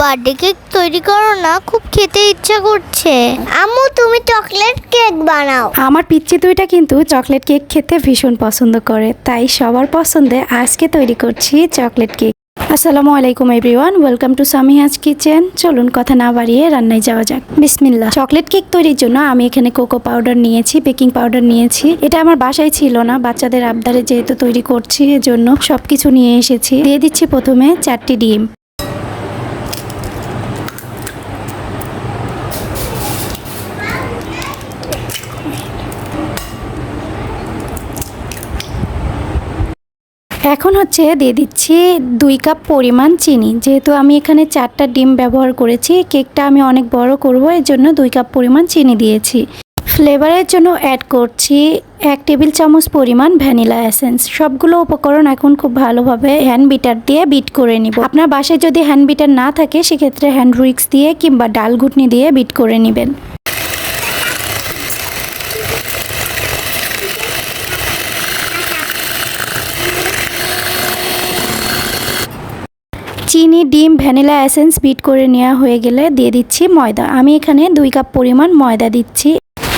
Birthday cake তৈরি করো না, খুব খেতে ইচ্ছা করছে। আম্মু, তুমি চকলেট কেক বানাও। আমার পিচ্ছি দুইটা কিন্তু চকলেট কেক খেতে ভীষণ পছন্দ করে, তাই সবার পছন্দে আজকে তৈরি করছি চকলেট কেক। আসসালামু আলাইকুম এভরিওয়ান, ওয়েলকাম টু সামিহাজ কিচেন। চলুন কথা না বাড়িয়ে রান্নায় যাওয়া যাক। বিসমিল্লা চকলেট কেক তৈরির জন্য আমি এখানে কোকো পাউডার নিয়েছি, বেকিং পাউডার নিয়েছি। এটা আমার বাসায় ছিল না, বাচ্চাদের আবদারে যেহেতু তৈরি করছি, এজন্য সবকিছু নিয়ে এসেছি। দিয়ে দিচ্ছি প্রথমে চারটি ডিম। এখন হচ্ছে দিয়ে দিচ্ছি দুই কাপ পরিমাণ চিনি। যেহেতু আমি এখানে চারটা ডিম ব্যবহার করেছি, কেকটা আমি অনেক বড় করব এর জন্য দুই কাপ পরিমাণ চিনি দিয়েছি। ফ্লেভারের জন্য অ্যাড করছি এক টেবিল চামচ পরিমাণ ভ্যানিলা এসেন্স। সবগুলো উপকরণ এখন খুব ভালোভাবে হ্যান্ড বিটার দিয়ে বিট করে নিব। আপনার বাসায় যদি হ্যান্ড বিটার না থাকে, সেক্ষেত্রে হ্যান্ড উইক্স দিয়ে কিংবা ডাল ঘুটনি দিয়ে বিট করে নেবেন। চিনি, ডিম, ভ্যানিলা এসেন্স বিট করে নেওয়া হয়ে গেলে দিয়ে দিচ্ছি ময়দা। আমি এখানে দুই কাপ পরিমাণ ময়দা দিচ্ছি।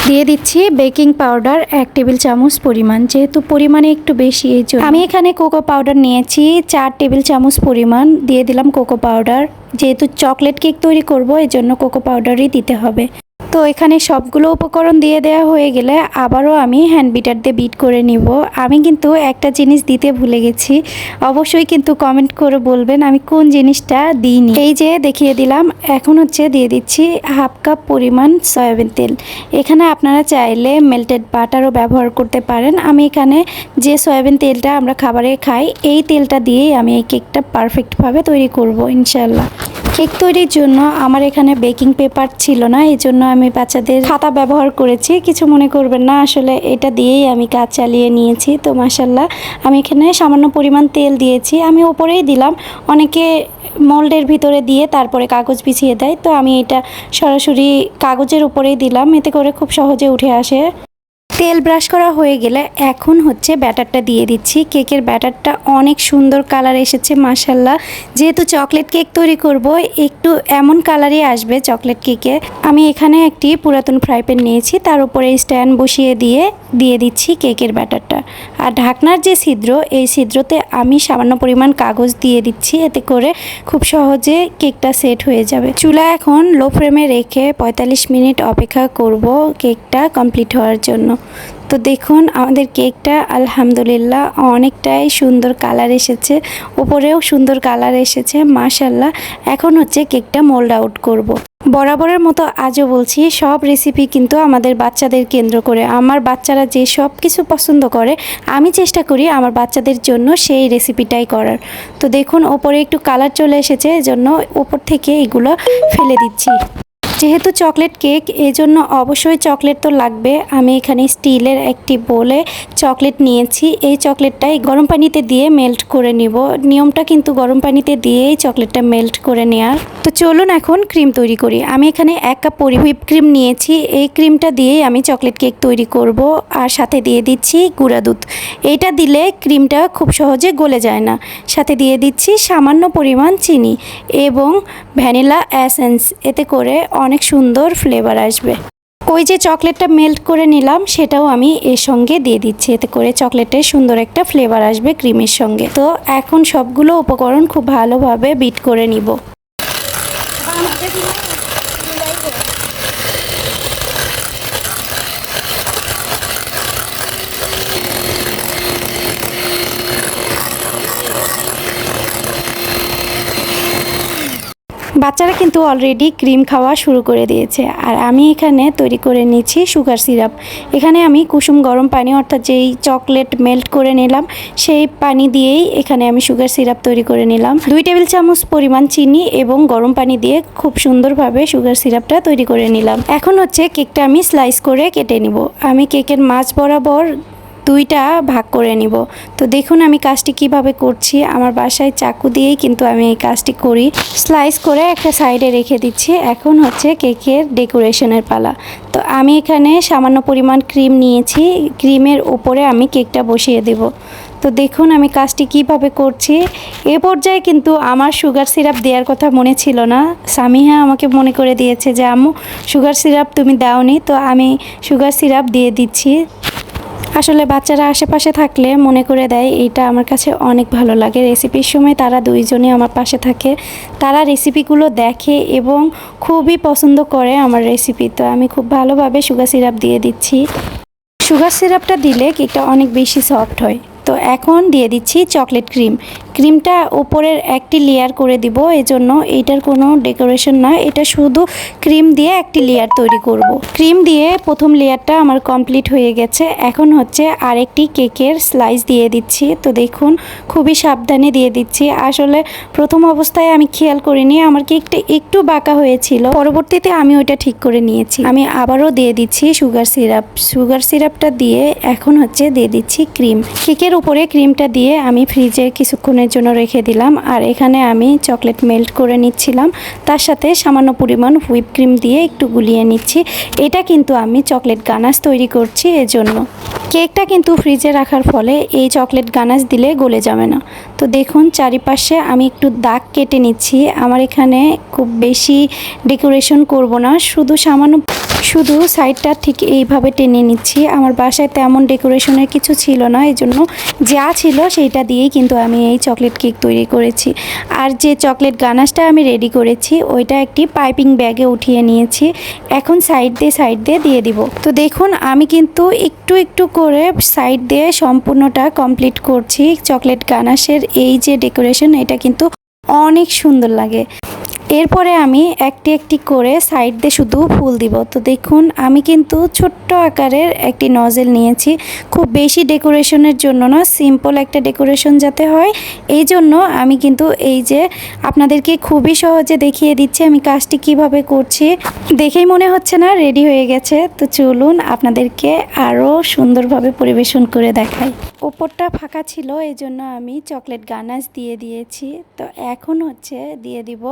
দিয়ে দিচ্ছি বেকিং পাউডার এক টেবিল চামচ পরিমাণ, যেহেতু পরিমাণে একটু বেশি, এই জন্য। আমি এখানে কোকো পাউডার নিয়েছি, চার টেবিল চামচ পরিমাণ। দিয়ে দিলাম কোকো পাউডার। যেহেতু চকলেট কেক তৈরি করব, এই জন্য কোকো পাউডারই দিতে হবে। তো এখানে সবগুলো উপকরণ দিয়ে দেওয়া হয়ে গেলে আবারও আমি হ্যান্ড বিটার দিয়ে বিট করে নিব। আমি কিন্তু একটা জিনিস দিতে ভুলে গেছি। অবশ্যই কিন্তু কমেন্ট করে বলবেন আমি কোন জিনিসটা দিইনি। এই যে দেখিয়ে দিলাম, এখন হচ্ছে দিয়ে দিচ্ছি হাফ কাপ পরিমাণ সয়াবিন তেল। এখানে আপনারা চাইলে মেল্টেড বাটারও ব্যবহার করতে পারেন। আমি এখানে যে সয়াবিন তেলটা আমরা খাবারে খাই, এই তেলটা দিয়েই আমি এই কেকটা পারফেক্টভাবে তৈরি করব ইনশাল্লাহ কেক তৈরির জন্য আমার এখানে বেকিং পেপার ছিল না এই জন্য আমি বাচ্চাদের খাতা ব্যবহার করেছি। কিছু মনে করবেন না, আসলে এটা দিয়েই আমি কাজ চালিয়ে নিয়েছি। তো মাসাল্লাহ আমি এখানে সামান্য পরিমাণ তেল দিয়েছি। আমি ওপরেই দিলাম, অনেকে মোল্ডের ভিতরে দিয়ে তারপরে কাগজ বিছিয়ে দেয়। তো আমি এটা সরাসরি কাগজের উপরেই দিলাম, এতে করে খুব সহজে উঠে আসে। তেল ব্রাশ করা হয়ে গেলে এখন হচ্ছে ব্যাটারটা দিয়ে দিচ্ছি। কেকের ব্যাটারটা অনেক সুন্দর কালার এসেছে মাসাল্লাহ যেহেতু চকলেট কেক তৈরি করব, একটু এমন কালারই আসবে চকলেট কেকে। আমি এখানে একটি পুরাতন ফ্রাই প্যান নিয়েছি, তার উপরে স্ট্যান্ড বসিয়ে দিয়ে দিয়ে দিচ্ছি কেকের ব্যাটারটা। আর ঢাকনার যে ছিদ্র, এই ছিদ্রতে আমি সামান্য পরিমাণ কাগজ দিয়ে দিচ্ছি, এতে করে খুব সহজে কেকটা সেট হয়ে যাবে। চুলা এখন লো ফ্লেমে রেখে পঁয়তাল্লিশ মিনিট অপেক্ষা করব কেকটা কমপ্লিট হওয়ার জন্য। তো দেখুন, আমাদের কেকটা আলহামদুলিল্লাহ অনেকটাই সুন্দর কালার এসেছে। উপরেও সুন্দর কালার এসেছে মাশাল্লাহ এখন হচ্ছে কেকটা মোল্ড আউট করব। বরাবরের মতো আজও বলছি, সব রেসিপি কিন্তু আমাদের বাচ্চাদের কেন্দ্র করে। আমার বাচ্চারা যে সব কিছু পছন্দ করে, আমি চেষ্টা করি আমার বাচ্চাদের জন্য সেই রেসিপিটাই করার। তো দেখুন, ওপরে একটু কালার চলে এসেছে, এজন্য ওপর থেকে এগুলো ফেলে দিচ্ছি। যেহেতু চকলেট কেক, এজন্য অবশ্যই চকলেট তো লাগবে। আমি এখানে স্টিলের একটি বোলে চকলেট নিয়েছি। এই চকলেটটাই গরম পানিতে দিয়ে মেল্ট করে নিব। নিয়মটা কিন্তু গরম পানিতে দিয়েই চকলেটটা মেল্ট করে নেওয়ার তো চলুন এখন ক্রিম তৈরি করি। আমি এখানে এক কাপ পরি হুইপ ক্রিম নিয়েছি। এই ক্রিমটা দিয়েই আমি চকলেট কেক তৈরি করব। আর সাথে দিয়ে দিচ্ছি গুঁড়া দুধ। এইটা দিলে ক্রিমটা খুব সহজে গলে যায় না। সাথে দিয়ে দিচ্ছি সামান্য পরিমাণ চিনি এবং ভ্যানিলা অ্যাসেন্স এতে করে অনেক সুন্দর ফ্লেভার আসবে। ওই যে চকলেটটা মেল্ট করে নিলাম, সেটাও আমি এর সঙ্গে দিয়ে দিচ্ছি। এতে করে চকলেটের সুন্দর একটা ফ্লেভার আসবে ক্রিমের সঙ্গে। তো এখন সবগুলো উপকরণ খুব ভালোভাবে বিট করে নিব। বাচ্চারা কিন্তু অলরেডি ক্রিম খাওয়া শুরু করে দিয়েছে। আর আমি এখানে তৈরি করে নিচ্ছি সুগার সিরাপ এখানে আমি কুসুম গরম পানি অর্থাৎ যেই চকলেট মেল্ট করে নিলাম, সেই পানি দিয়েই এখানে আমি সুগার সিরাপ তৈরি করে নিলাম। দুই টেবিল চামচ পরিমাণ চিনি এবং গরম পানি দিয়ে খুব সুন্দরভাবে সুগার সিরাপটা তৈরি করে নিলাম। এখন হচ্ছে কেকটা আমি স্লাইস করে কেটে নিব। আমি কেকের মাছ বরাবর দুইটা ভাগ করে নিব। তো দেখুন আমি কাজটি কীভাবে করছি। আমার বাসায় চাকু দিয়েই কিন্তু আমি এই কাজটি করি। স্লাইস করে একটা সাইডে রেখে দিচ্ছি। এখন হচ্ছে কেকের ডেকোরেশনের পালা। তো আমি এখানে সামান্য পরিমাণ ক্রিম নিয়েছি। ক্রিমের উপরে আমি কেকটা বসিয়ে দেব। তো দেখুন আমি কাজটি কীভাবে করছি। এ পর্যায়ে কিন্তু আমার সুগার সিরাপ দেওয়ার কথা মনে ছিল না। সামিহা আমাকে মনে করে দিয়েছে যে, আম্মু, সুগার সিরাপ তুমি দাওনি। তো আমি সুগার সিরাপ দিয়ে দিচ্ছি। আসলে বাচ্চারা আশেপাশে থাকলে মনে করে দেয় এটা আমার কাছে অনেক ভালো লাগে। রেসিপির সময় তারা দুইজনই আমার পাশে থাকে। তারা রেসিপিগুলো দেখে এবং খুবই পছন্দ করে আমার রেসিপি। তো আমি খুব ভালোভাবে সুগার সিরাপ দিয়ে দিচ্ছি। সুগার সিরাপটা দিলে কেকটা অনেক বেশি সফট হয়। তো এখন দিয়ে দিচ্ছি চকলেট ক্রিম। ক্রিমটা ওপরের একটি লেয়ার করে দিব, এজন্য এইটার কোনো ডেকোরেশন না, এটা শুধু ক্রিম দিয়ে একটি লেয়ার তৈরি করব। ক্রিম দিয়ে প্রথম লেয়ারটা আমার কমপ্লিট হয়ে গেছে, এখন হচ্ছে আরেকটি কেকের স্লাইস দিয়ে দিচ্ছি। তো দেখুন, খুবই সাবধানে দিয়ে দিচ্ছি। আসলে প্রথম অবস্থায় আমি খেয়াল করিনি, আমার কেকটা একটু বাঁকা হয়েছিল, পরবর্তীতে আমি ওইটা ঠিক করে নিয়েছি। আমি আবারও দিয়ে দিচ্ছি সুগার সিরাপ সুগার সিরাপটা দিয়ে এখন হচ্ছে দিয়ে দিচ্ছি ক্রিম। কেকের উপরে ক্রিমটা দিয়ে আমি ফ্রিজে কিছুক্ষণের জন্য রেখে দিলাম। আর এখানে আমি চকলেট মেল্ট করে নিচ্ছিলাম। তার সাথে সামান্য পরিমাণ হুইপ ক্রিম দিয়ে একটু গুলিয়ে নিচ্ছি। এটা কিন্তু আমি চকলেট গানাশ তৈরি করছি এজন্য। কেকটা কিন্তু ফ্রিজে রাখার ফলে এই চকলেট গানাশ দিলে গলে যাবে না। তো দেখুন, চারিপাশে আমি একটু দাগ কেটে নিচ্ছি। আমার এখানে খুব বেশি ডেকোরেশন করব না। শুধু সামান্য, শুধু সাইডটা ঠিক এইভাবে টেনে নিচ্ছি। আমার বাসায় তেমন ডেকোরেশনের কিছু ছিল না। এই জন্য যা ছিল সেইটা দিয়েই কিন্তু আমি এই চকলেট কেক তৈরি করেছি। আর যে চকলেট গানাসটা আমি রেডি করেছি, ওইটা একটি পাইপিং ব্যাগে উঠিয়ে নিয়েছি। এখন সাইড দিয়ে সাইড দিয়ে দিয়ে দিব। তো দেখুন, আমি কিন্তু একটু একটু করে সাইড দিয়ে সম্পূর্ণটা কমপ্লিট করছি। চকলেট গানাসের এই যে ডেকোরেশন এটা কিন্তু অনেক সুন্দর লাগে। এরপরে আমি একটি একটি করে সাইড দিয়ে শুধু ফুল দিব। তো দেখুন, আমি কিন্তু ছোট্ট আকারের একটি নজেল নিয়েছি। খুব বেশি ডেকোরেশনের জন্য না সিম্পল একটা ডেকোরেশন যাতে হয়। এই জন্য আমি কিন্তু এই যে আপনাদেরকে খুবই সহজে দেখিয়ে দিচ্ছি আমি কাজটি কীভাবে করছি। দেখেই মনে হচ্ছে না রেডি হয়ে গেছে। তো চলুন আপনাদেরকে আরও সুন্দরভাবে পরিবেশন করে দেখাই। ওপরটা ফাঁকা ছিল এই জন্য আমি চকলেট গানাশ দিয়ে দিয়েছি। তো এখন হচ্ছে দিয়ে দিব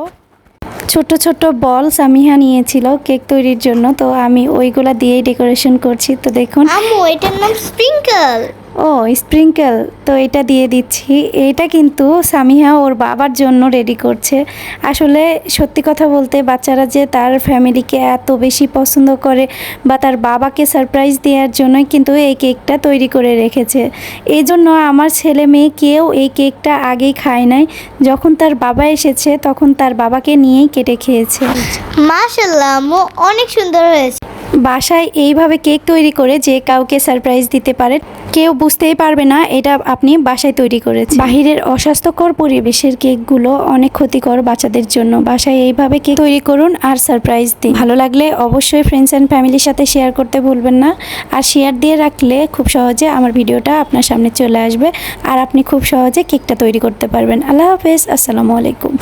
ছোট ছোট বল সামিহা নিয়েছিল কেক তৈরির জন্য, তো আমি ওইগুলা দিয়েই ডেকোরেশন করছি। তো দেখুন। আম্মু, এটার নাম স্প্রিঙ্কল ও স্প্রিঙ্কেল তো এটা দিয়ে দিচ্ছি। এটা কিন্তু সামিহা ওর বাবার জন্য রেডি করছে। আসলে সত্যি কথা বলতে বাচ্চারা যে তার ফ্যামিলিকে এত বেশি পছন্দ করে বা তার বাবাকে সারপ্রাইজ দেওয়ার জন্যই কিন্তু এই কেকটা তৈরি করে রেখেছে। এই জন্য আমার ছেলে মেয়ে কেউ এই কেকটা আগেই খায় নাই। যখন তার বাবা এসেছে, তখন তার বাবাকে নিয়েই কেটে খেয়েছে। মাশাল্লাহ অনেক সুন্দর হয়েছে। বাসায় এইভাবে কেক তৈরি করে যে কাউকে সারপ্রাইজ দিতে পারেন কেউ বুঝতেই পারবে না এটা আপনি বাসায় তৈরি করেছেন। বাহিরের অস্বাস্থ্যকর পরিবেশের কেকগুলো অনেক ক্ষতিকর বাচ্চাদের জন্য। বাসায় এইভাবে কেক তৈরি করুন আর সারপ্রাইজ দিন। ভালো লাগলে অবশ্যই ফ্রেন্ডস অ্যান্ড ফ্যামিলির সাথে শেয়ার করতে ভুলবেন না। আর শেয়ার দিয়ে রাখলে খুব সহজে আমার ভিডিওটা আপনার সামনে চলে আসবে। আর আপনি খুব সহজে কেকটা তৈরি করতে পারবেন। আল্লাহ হাফেজ, আসসালামু আলাইকুম।